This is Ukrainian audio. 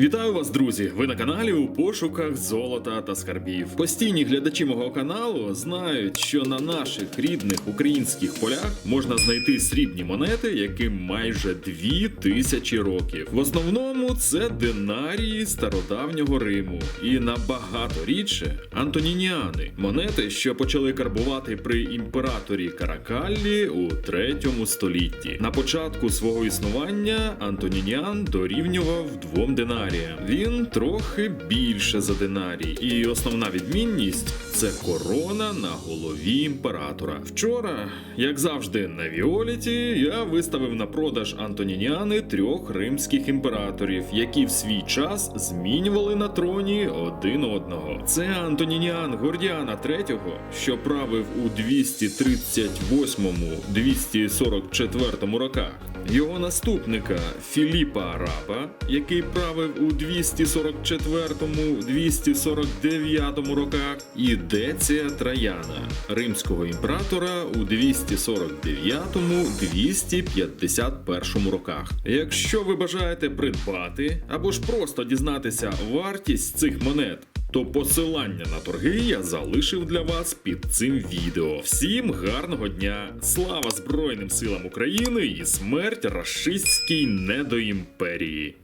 Вітаю вас, друзі! Ви на каналі у пошуках золота та скарбів. Постійні глядачі мого каналу знають, що на наших рідних українських полях можна знайти срібні монети, яким майже дві тисячі років. В основному це динарії стародавнього Риму і набагато рідше антонініани, монети, що почали карбувати при імператорі Каракаллі у третьому столітті. На початку свого існування Антонініан дорівнював двом динаріям. Він трохи більше за динарій, і основна відмінність це корона на голові імператора. Вчора, як завжди, на Віоліті я виставив на продаж антонініани трьох римських імператорів, які в свій час змінювали на троні один одного. Це Антонініан Гордіана III, що правив у 238-244 роках. Його наступника Філіпа Араба, який правив у 244-249 роках, і Деція Траяна, римського імператора у 249-251 роках. Якщо ви бажаєте придбати або ж просто дізнатися вартість цих монет. То посилання на торги я залишив для вас під цим відео. Всім гарного дня! Слава Збройним силам України і смерть рашистській недоімперії!